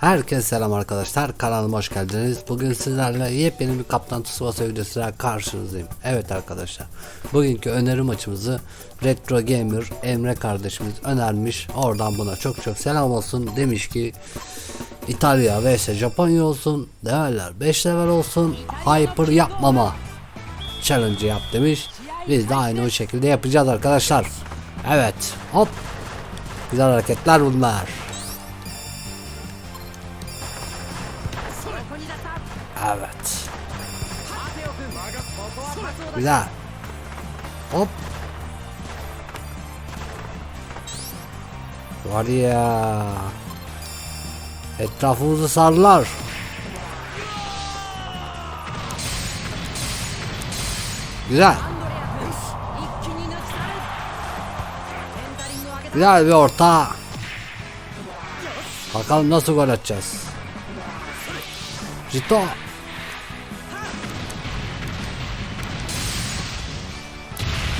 Herkese selam arkadaşlar kanalıma hoş geldiniz. Bugün sizlerle yepyeni bir Kaptan Tsubasa videosuyla karşınızdayım. Evet arkadaşlar bugünkü öneri maçımızı Retro Gamer Emre kardeşimiz önermiş. Oradan buna çok çok selam olsun demiş ki İtalya vs Japonya olsun değerler 5 level olsun hyper yapmama challenge yap demiş. Biz de aynı o şekilde yapacağız arkadaşlar. Evet hop güzel hareketler bunlar. Evet. Güzel. Hop. Var ya. Etrafımızı sardılar. Güzel. Güzel bir orta. Bakalım nasıl gol atacağız. Jito.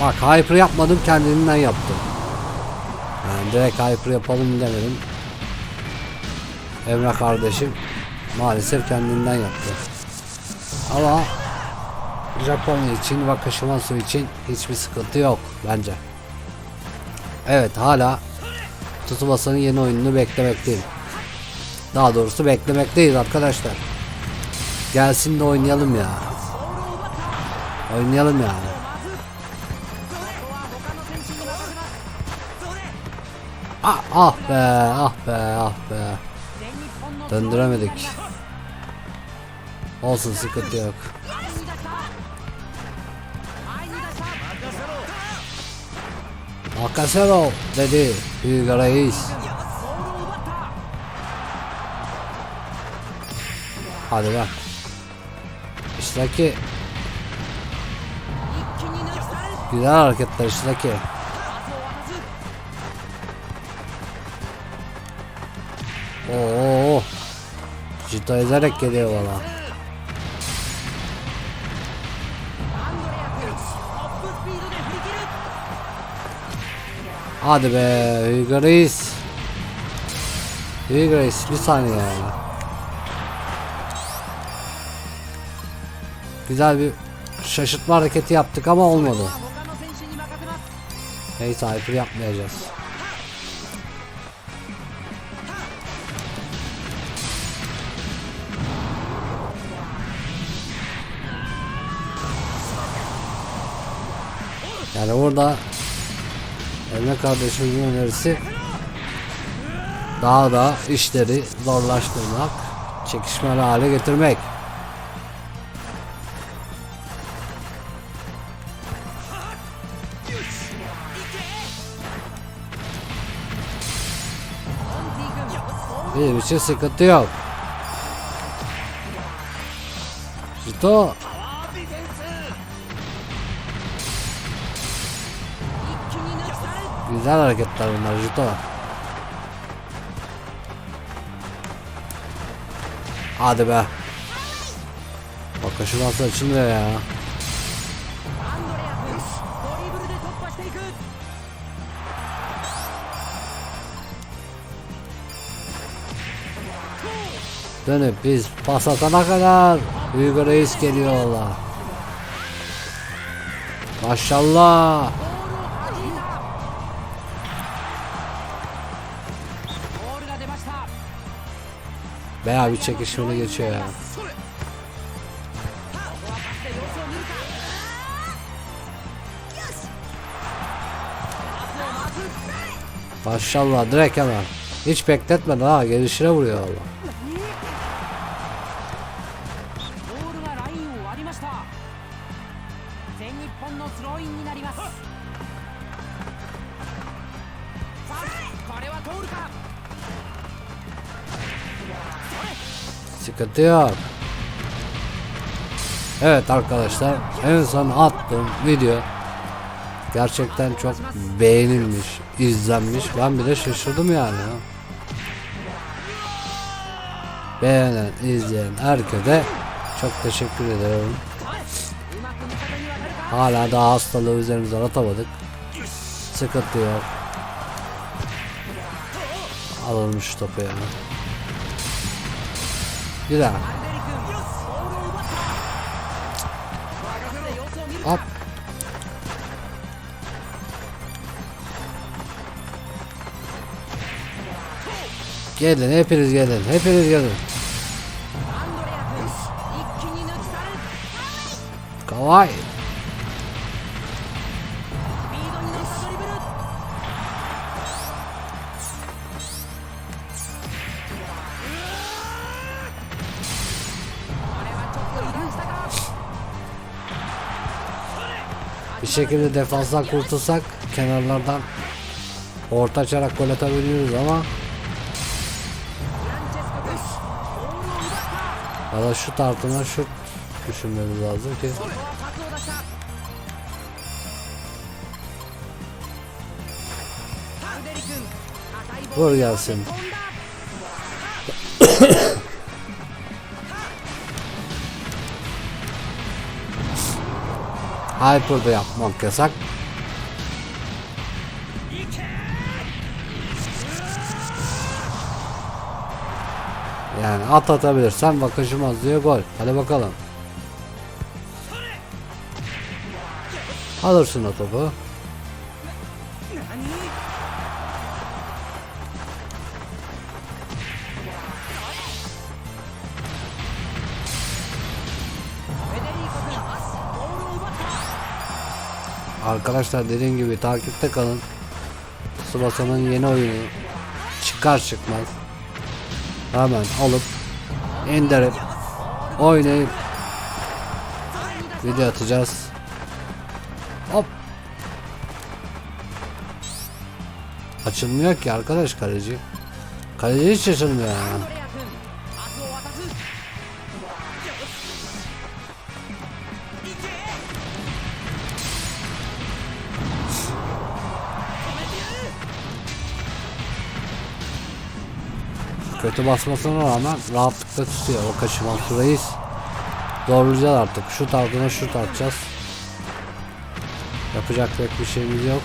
Bak hyper yapmadım kendimden yaptım. Yani direkt hyper yapalım demedim. Emre kardeşim maalesef kendinden yaptı. Ama Japonya için Wakashimasu için hiçbir sıkıntı yok bence. Evet hala Tsubasa'nın yeni oyununu beklemekteyim. Daha doğrusu beklemekteyiz arkadaşlar. Gelsin de oynayalım ya. Oynayalım yani. Ah, ah be ah be ah be. Döndüremedik. Olsun sıkıntı yok. Akasero dedi Büyük Reis. Hadi be. İşteki güzel hareketler işteki. Cita ederek geliyor valla. Hadi be. Hugo Reis bir saniye ya. Güzel bir şaşırtma hareketi yaptık ama olmadı. Neyse hyper yapmayacağız. Yani burada Emre kardeşimizin önerisi daha da işleri zorlaştırmak, çekişmeli hale getirmek. Benim için sıkıntı yok. Jito. Güzel hareketler bunlar Jito. Hadi be. Bak şu nasıl açılmıyor ya. Dönüp biz pas atana kadar Büyük Reis geliyor valla. Maşallah. Bayağı bir çekişmeli geçiyor ya. Maşallah direkt hemen. Hiç bekletmeden ha gelişine vuruyor valla. Sıkıntı yok. Evet arkadaşlar en son attığım video gerçekten çok beğenilmiş, izlenmiş. Ben bile şaşırdım yani. ya. Beğenen, izleyen herkese çok teşekkür ederim. Hala daha hastalığı üzerimizden atamadık. Sıkıntı yok. Alalım şu topu ya. Güzel. Hop. Gelin hepiniz gelin. Hepiniz gelin. Kavay. şekilde defanstan kurtulsak kenarlardan orta açarak gol atabiliyoruz ama ya da şut artına şut düşünmemiz lazım ki Vur gelsin. Hyper'da yapmak yasak. Yani at atabilirsen bakışmaz diyor gol. Hadi bakalım. Alırsın o topu. Arkadaşlar dediğim gibi takipte kalın. Tsubasa'nın yeni oyunu çıkar çıkmaz hemen alıp indirip oynayıp video atacağız. Hop. Açılmıyor ki arkadaş kaleci. Kaleci hiç açılmıyor ya. Shift'e basmasına rağmen rahatlıkla tutuyor o kaşıman süreyiz. Zorlayacağız artık. Şut ardına şut atacağız. Yapacak pek bir şeyimiz yok.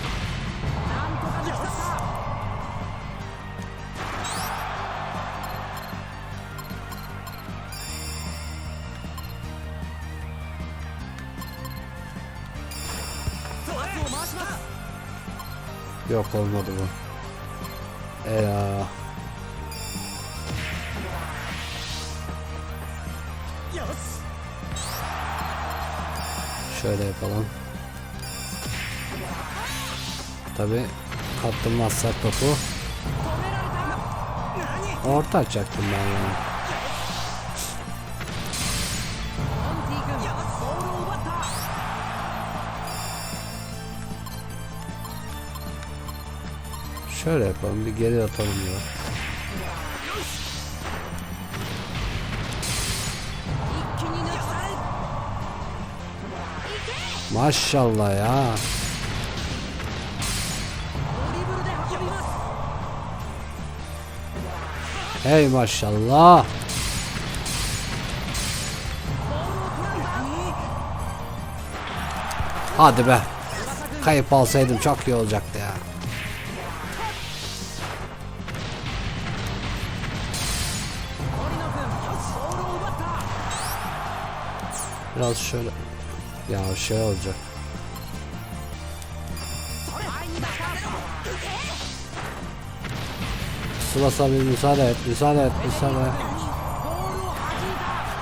Yok olmadı bu. Eee. gidiyoruz. Şöyle yapalım. Tabi kaptırmazsak topu. Orta açacaktım ben yani. Şöyle yapalım bir geri atalım ya. Maşallah ya. Hey maşallah. Hadi be. Kayıp alsaydım çok iyi olacaktı ya. Biraz şöyle ya şey olacak. Sılasa bir müsaade et, müsaade et, müsaade et.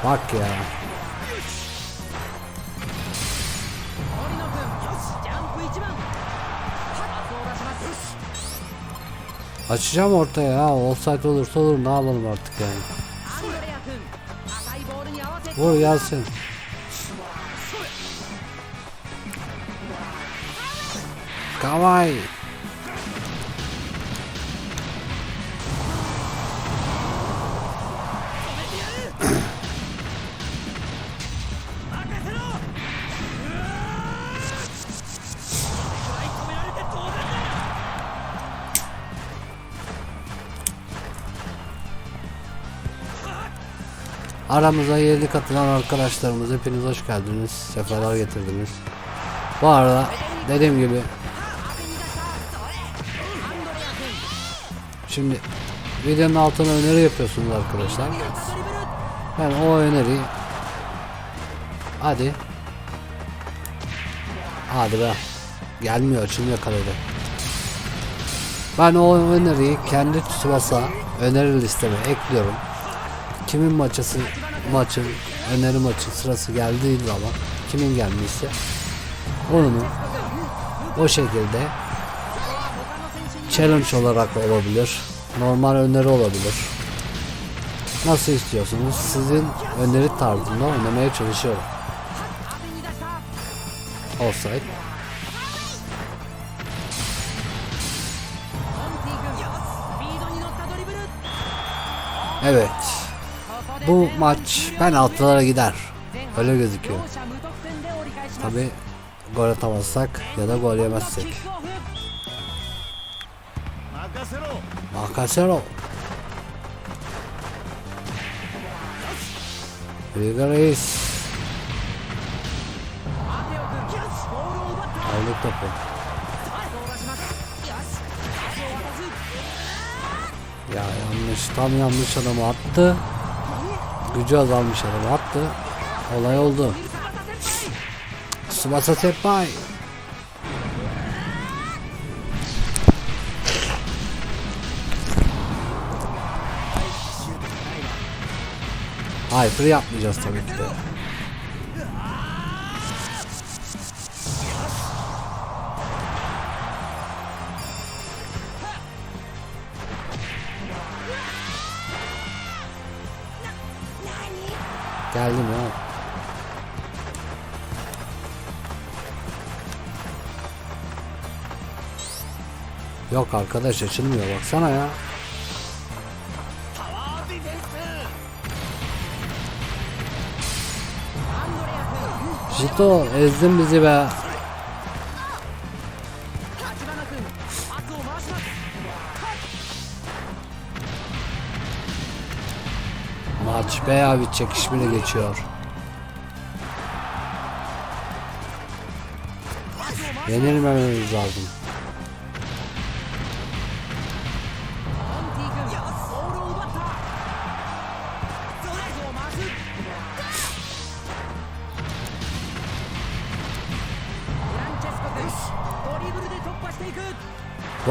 Bak ya. Açacağım ortaya ya. Offside olursa olur ne yapalım artık yani. Vur Yasin. Kavay. Aramıza yeni katılan arkadaşlarımız hepiniz hoş geldiniz. Sefalar getirdiniz. Bu arada dediğim gibi Şimdi videonun altına öneri yapıyorsunuz arkadaşlar. Ben o öneriyi Hadi. Hadi be. Gelmiyor şimdi yakaladı. Ben o öneriyi kendi Tsubasa öneri listeme ekliyorum. Kimin maçısı maçın öneri maçı sırası geldiği zaman kimin gelmişse onu o şekilde challenge olarak olabilir. Normal öneri olabilir. Nasıl istiyorsunuz? Sizin öneri tarzında oynamaya çalışıyorum. Offside. Evet. Bu maç ben penaltılara gider. Öyle gözüküyor. Tabi gol atamazsak ya da gol yemezsek. Cancelo. Reis. Aldık topu. Ya yanlış tam yanlış adamı attı. Gücü azalmış adamı attı. Olay oldu. Tsubasa Senpai. Hyper yapmayacağız tabii ki de. Geldim ya. Yok arkadaş açılmıyor baksana ya. Dikkatli ol. Ezdin bizi be. Maç bayağı bir çekişmeli geçiyor. Yenilmememiz lazım.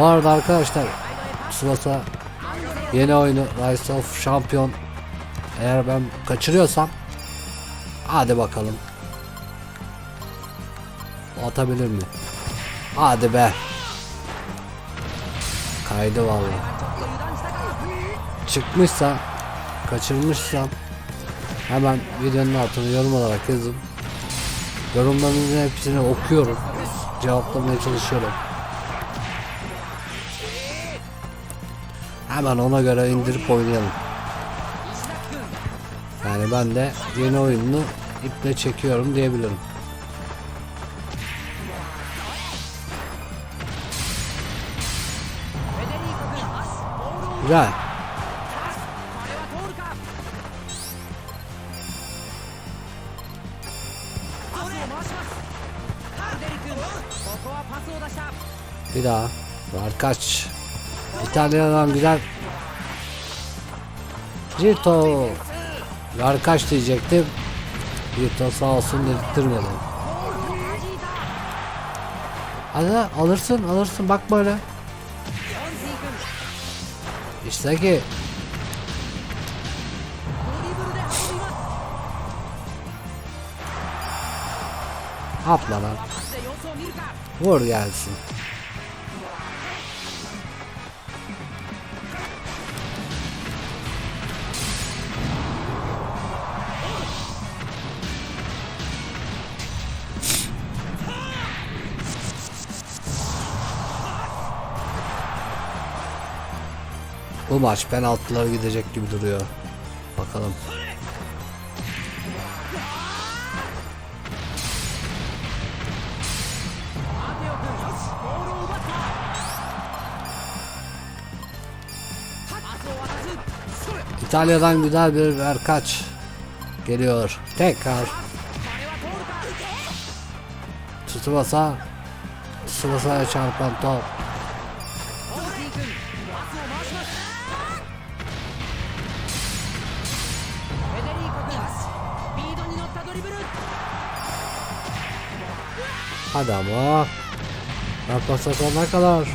Bu arada arkadaşlar. Tsubasa yeni oyunu Rise of Champion. Eğer ben kaçırıyorsam hadi bakalım. Atabilir mi? Hadi be. Kaydı vallahi. Çıkmışsa kaçırmışsam hemen videonun altına yorum olarak yazın. Yorumlarınızın hepsini okuyorum. Cevaplamaya çalışıyorum. Hemen ona göre indirip oynayalım. Yani ben de yeni oyununu iple çekiyorum diyebilirim. Güzel. Bir daha. Var kaç. İtalya'dan güzel. Cito. Ver kaç diyecektim. Cito sağ olsun dedirtmedi. Hadi alırsın alırsın bak böyle. İşte ki Atla lan. Vur gelsin. Bu maç penaltılara gidecek gibi duruyor. Bakalım. İtalya'dan güzel bir verkaç geliyor. Tekrar. Tsubasa Tsubasa'ya çarpan top. Hadi ama. Yaklaşsa sonuna kadar.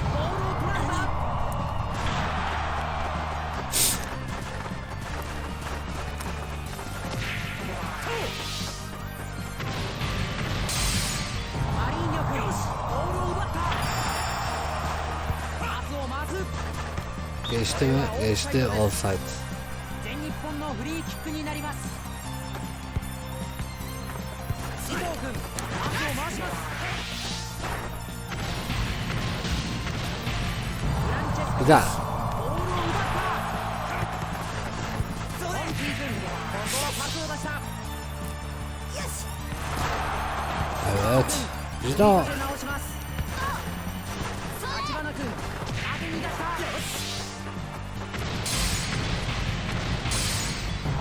Geçti mi? Geçti offside. だ Evet. Bir daha.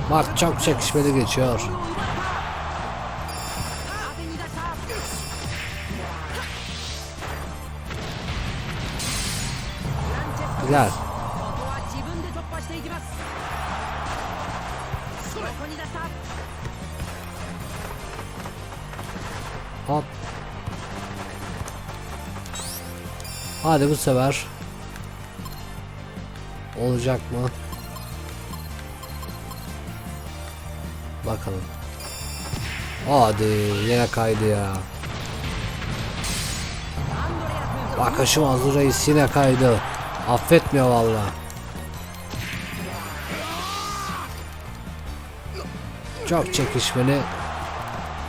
Mart çok çekişmeli geçiyor. güzel. Hop. Hadi bu sefer. Olacak mı? Bakalım. Hadi yine kaydı ya. Bak aşım Azur yine kaydı. Affetmiyor valla. Çok çekişmeli.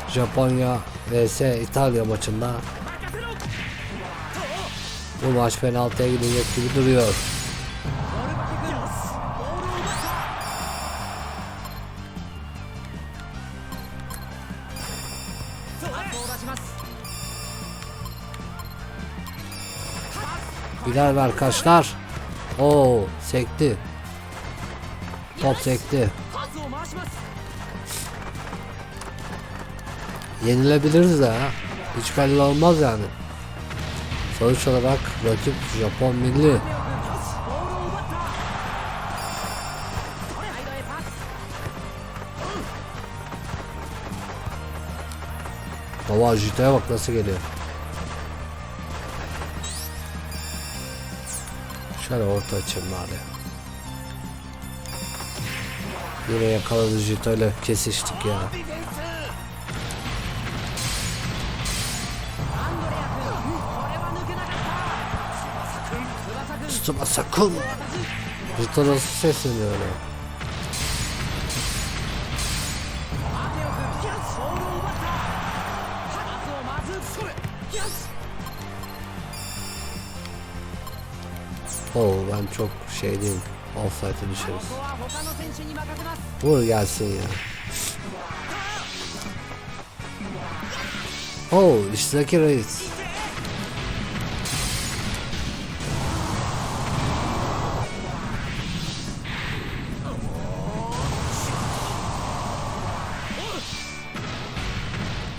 Japonya vs İtalya maçında. Bu maç penaltıya gidecek gibi duruyor. İlerle arkadaşlar. Oo sekti. Top sekti. Yenilebiliriz de ha. Hiç belli olmaz yani. Sonuç olarak rakip Japon milli. Baba Jito'ya bak nasıl geliyor. Şöyle orta açayım bari. Yine yakaladı Jito ile kesiştik ya. Tsubasa kun. Jito nasıl sesleniyor öyle? Oo ben çok şey değilim. Offside'e düşeriz. Vur gelsin ya. Oo işteki reis.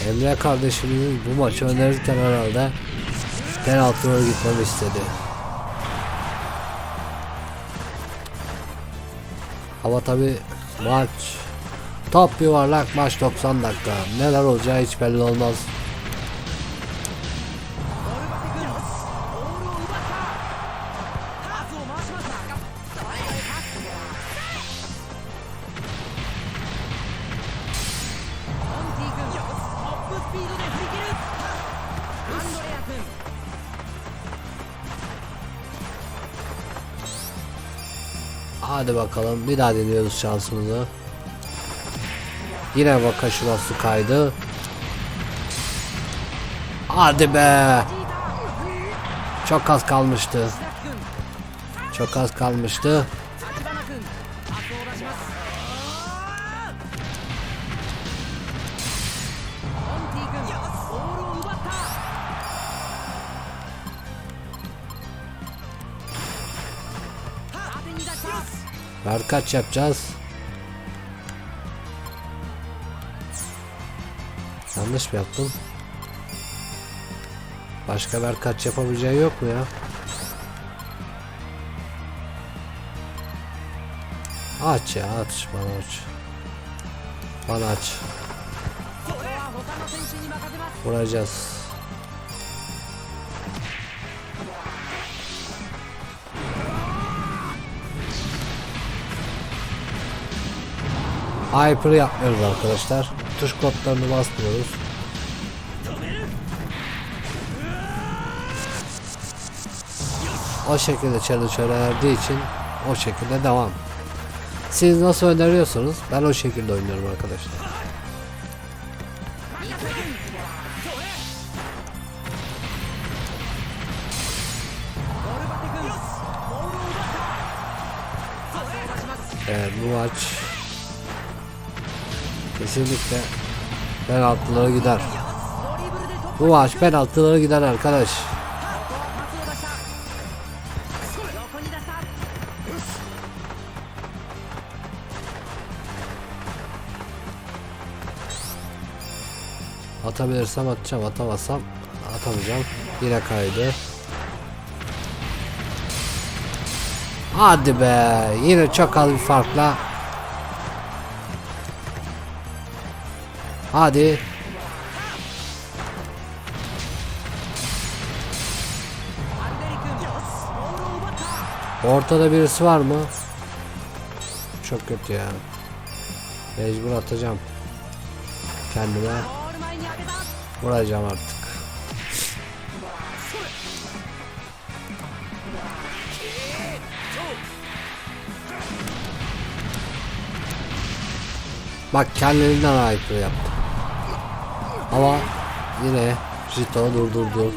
Emre kardeşimiz bu maçı önerirken herhalde penaltılara gitmemi istedi. Ama tabi maç top yuvarlak maç 90 dakika. Neler olacağı hiç belli olmaz. bakalım. Bir daha deniyoruz şansımızı. Yine Vakaşıma su kaydı. Hadi be. Çok az kalmıştı. Çok az kalmıştı. Barkaç yapacağız. Yanlış mı yaptım? Başka barkaç yapabileceği yok mu ya? Aç ya aç bana aç. Bana aç. Vuracağız. Hyper yapmıyoruz arkadaşlar. Tuş kodlarını basmıyoruz. O şekilde challenge önerdiği için o şekilde devam. Siz nasıl öneriyorsanız ben o şekilde oynuyorum arkadaşlar. Evet bu maç Kesinlikle penaltılara gider. Bu maç penaltılara gider arkadaş. Atabilirsem atacağım, atamazsam atamayacağım. Yine kaydı. Hadi be, yine çok az bir farkla Hadi. Ortada birisi var mı? Çok kötü ya. Mecbur atacağım. Kendime vuracağım artık. Bak kendiliğinden aykırı yaptı. Ama yine Jito durdurdu.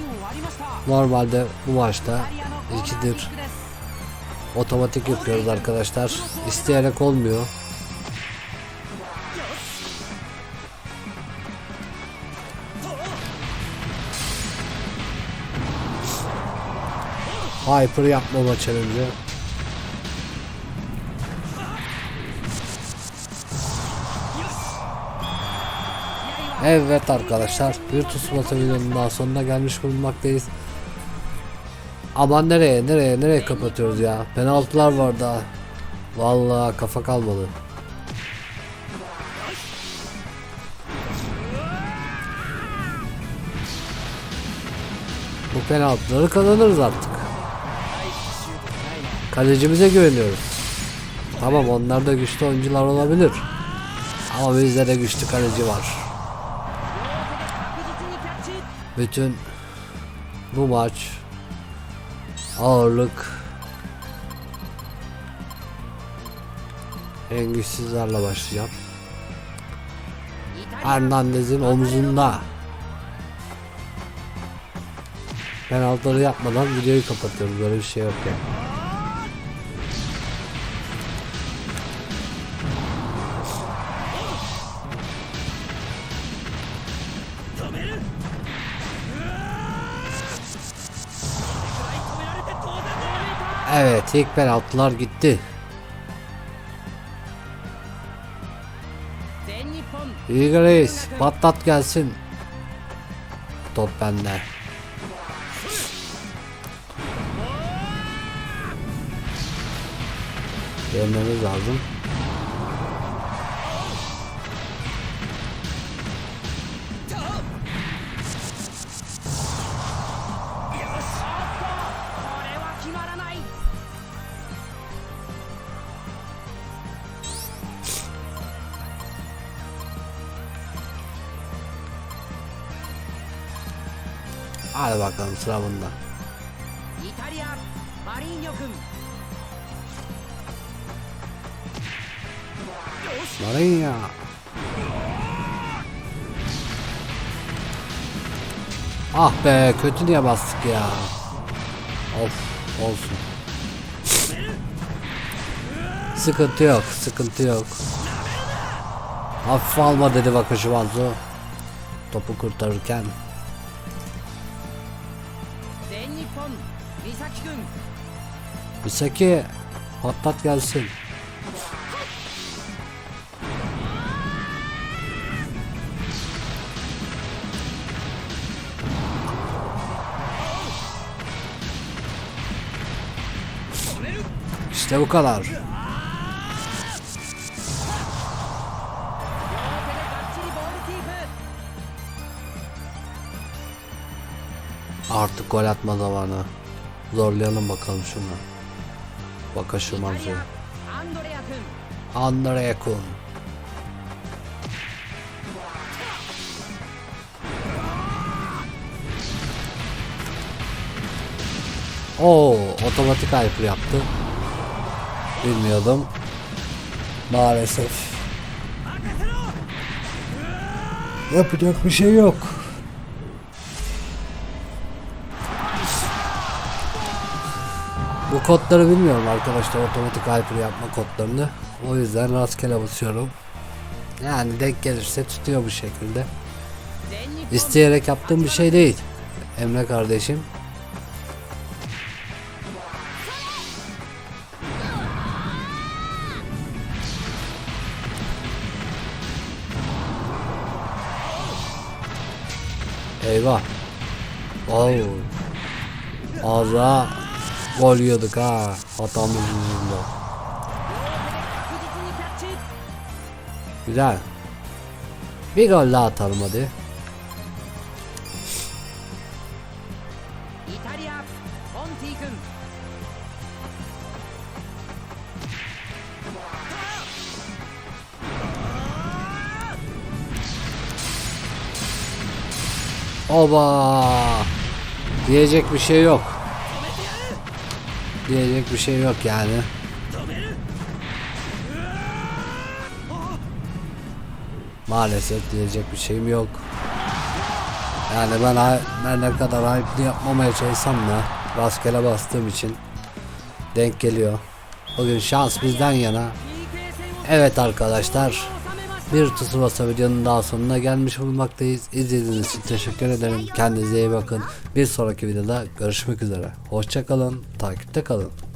Normalde bu maçta ikidir otomatik yapıyoruz arkadaşlar. İsteyerek olmuyor. Hyper yapmama challenge. Evet arkadaşlar Virtus videonun daha sonuna gelmiş bulunmaktayız. Aman nereye nereye nereye kapatıyoruz ya penaltılar var daha. Vallahi kafa kalmadı. Bu penaltıları kazanırız artık. Kalecimize güveniyoruz. Tamam onlar da güçlü oyuncular olabilir. Ama bizde de güçlü kaleci var bütün bu maç ağırlık en güçsüzlerle başlayacağım. Hernandez'in omuzunda penaltıları yapmadan videoyu kapatıyorum böyle bir şey yok yani. Tekber altlar gitti. İgris patlat gelsin. Top bende. Görmemiz lazım. Hadi bakalım sıra bunda. İtalya, Marinho-kun. Marinho. Ah be kötü diye bastık ya. Of olsun. sıkıntı yok sıkıntı yok. Hafife alma dedi Vakışı Vazu. Topu kurtarırken Misaki patlat gelsin. İşte bu kadar. Artık gol atma zamanı. Zorlayalım bakalım şunu. Baka şu mavzuya. Andrea Kun. Oo, otomatik ayıplı yaptı. Bilmiyordum. Maalesef. Yapacak bir şey yok. Bu kodları bilmiyorum arkadaşlar otomatik hyper yapma kodlarını. O yüzden rastgele basıyorum. Yani denk gelirse tutuyor bu şekilde. İsteyerek yaptığım bir şey değil. Emre kardeşim. Eyvah. Oo. Ağza Gol yiyorduk ha. Hatamız yüzünden. Güzel. Bir gol daha atalım hadi. Oba! Diyecek bir şey yok diyecek bir şey yok yani. Maalesef diyecek bir şeyim yok. Yani ben, ben ne kadar hype'lı yapmamaya çalışsam da rastgele bastığım için denk geliyor. Bugün şans bizden yana. Evet arkadaşlar bir Tsubasa videonun daha sonuna gelmiş bulunmaktayız. İzlediğiniz için teşekkür ederim. Kendinize iyi bakın. Bir sonraki videoda görüşmek üzere. Hoşçakalın. Takipte kalın.